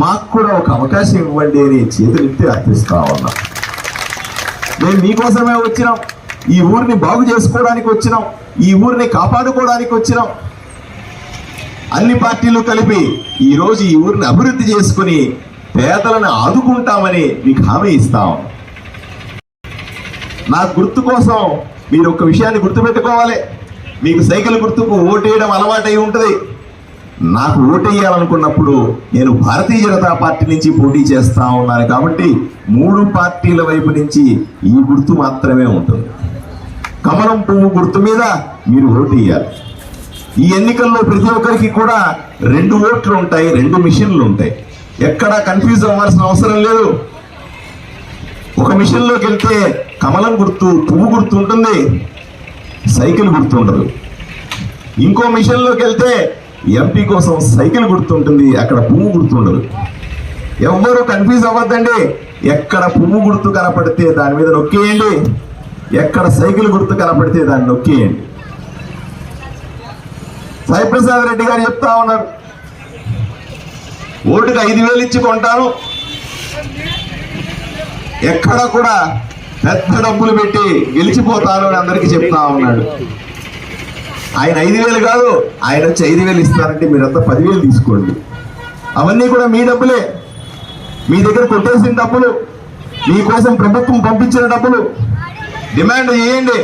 మాకు కూడా ఒక అవకాశం ఇవ్వండి అని చేతులెత్తి అర్థిస్తా ఉన్నా. మేము మీకోసమే వచ్చినాం. ఈ ఊరిని బాగు చేసుకోవడానికి వచ్చినాం. ఈ ఊరిని కాపాడుకోవడానికి వచ్చినాం. అన్ని పార్టీలు కలిపి ఈ రోజు ఈ ఊరిని అభివృద్ధి చేసుకుని పేదలను ఆదుకుంటామని మీకు హామీ ఇస్తాం నా గుర్తు కోసం మీరు ఒక విషయాన్ని గుర్తుపెట్టుకోవాలి. మీకు సైకిల్ గుర్తుకు ఓటేయడం అలవాటై ఉంటుంది. నాకు ఓటేయాలనుకున్నప్పుడు నేను భారతీయ జనతా పార్టీ నుంచి పోటీ చేస్తా ఉన్నాను కాబట్టి మూడు పార్టీల వైపు నుంచి ఈ గుర్తు మాత్రమే ఉంటుంది. కమలం పువ్వు గుర్తు మీద మీరు ఓటేయాలి. ఈ ఎన్నికల్లో ప్రతి ఒక్కరికి కూడా రెండు ఓట్లు ఉంటాయి రెండు మిషన్లు ఉంటాయి. ఎక్కడా కన్ఫ్యూజ్ అవ్వాల్సిన అవసరం లేదు. ఒక మిషన్లోకి వెళ్తే కమలం గుర్తు పువ్వు గుర్తు ఉంటుంది సైకిల్ గుర్తు ఉండదు. ఇంకో మిషన్లోకి వెళ్తే ఎంపీ కోసం సైకిల్ గుర్తుంటుంది అక్కడ పువ్వు గుర్తుండదు. ఎవ్వరూ కన్ఫ్యూజ్ అవ్వద్దండి. ఎక్కడ పువ్వు గుర్తు కనపడితే దాని మీద నొక్కేయండి. ఎక్కడ సైకిల్ గుర్తు కనపడితే దాన్ని నొక్కేయండి. సాయిప్రసాద్ రెడ్డి గారు చెప్తా ఉన్నారు. ఓటుకు ఐదు వేలు ఇచ్చి కొంటాను. ఎక్కడ కూడా పెద్ద డబ్బులు పెట్టి గెలిచిపోతాను అని అందరికీ చెప్తా ఉన్నాడు. ఆయన ఐదు వేలు కాదు ఆయన వచ్చి ఐదు వేలు ఇస్తారంటే మీరంతా పదివేలు తీసుకోండి. అవన్నీ కూడా మీ డబ్బులే. మీ దగ్గర కొట్టేసిన డబ్బులు మీకోసం ప్రభుత్వం పంపించిన డబ్బులు. డిమాండ్ చేయండి.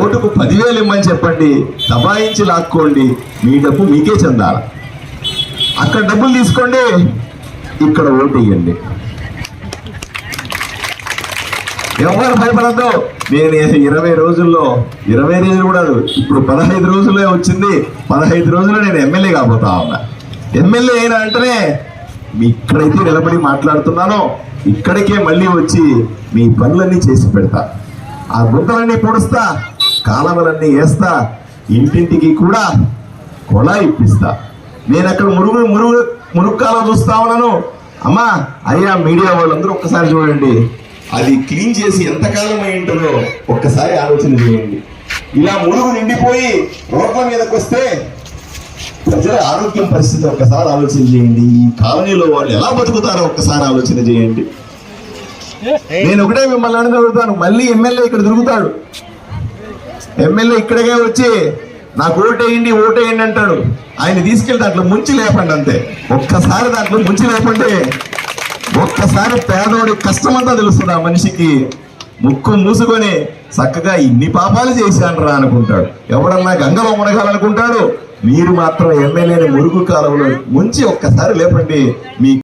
ఓటుకు పదివేలు ఇమ్మని చెప్పండి దబాయించి లాక్కోండి. మీ డబ్బు మీకే చెందాలి. అక్కడ డబ్బులు తీసుకోండి ఇక్కడ ఓటు వేయండి. ఎవరు భయపడద్దు. నేను ఇరవై రోజుల్లో ఇరవై రోజులు కూడా ఇప్పుడు పదహైదు రోజులే వచ్చింది. పదహైదు రోజుల్లో నేను ఎమ్మెల్యే కాబోతా ఉన్నా. ఎమ్మెల్యే అయినా అంటేనే మీ ఇక్కడైతే నిలబడి మాట్లాడుతున్నానో. ఇక్కడికే మళ్ళీ వచ్చి మీ పనులన్నీ చేసి పెడతా. ఆ గుంతలన్నీ పొడుస్తా కాలవలన్నీ వేస్తా ఇంటింటికి కూడా కొలా ఇప్పిస్తా. నేను అక్కడ మురుగు మురుగు మురుగు కాలం చూస్తా ఉన్నాను. అమ్మా అయ్యా మీడియా వాళ్ళందరూ ఒక్కసారి చూడండి. అది క్లీన్ చేసి ఎంతకాలం అయి ఉంటుందో ఒక్కసారి ఆలోచన చేయండి. ఇలా మురుగు నిండిపోయి రోడ్ల మీదకి వస్తే ప్రజల ఆరోగ్యం పరిస్థితి ఒక్కసారి ఆలోచన చేయండి. ఈ కాలనీలో వాళ్ళు ఎలా బతుకుతారో ఒక్కసారి ఆలోచన చేయండి. నేను ఒకటే మిమ్మల్ని అడిగి అడుగుతాను మళ్ళీ ఎమ్మెల్యే ఇక్కడ తిరుగుతాడు. ఎమ్మెల్యే ఇక్కడికే వచ్చి నాకు ఓటేయండి ఓటేయండి అంటాడు. ఆయన తీసుకెళ్తే దాంట్లో ముంచి లేపండి అంతే. ఒక్కసారి దాంట్లో ముంచి లేపండి. ఒక్కసారి పేదోడి కష్టమంతా తెలుస్తుంది ఆ మనిషికి. ముక్కు మూసుకొని చక్కగా ఇన్ని పాపాలు చేశాను రా అనుకుంటాడు. ఎవడన్నా గంగలో మునగాలనుకుంటాడు? మీరు మాత్రం ఎమ్మెల్యేని మురుగు కాలంలో ముంచి ఒక్కసారి లేపండి. మీ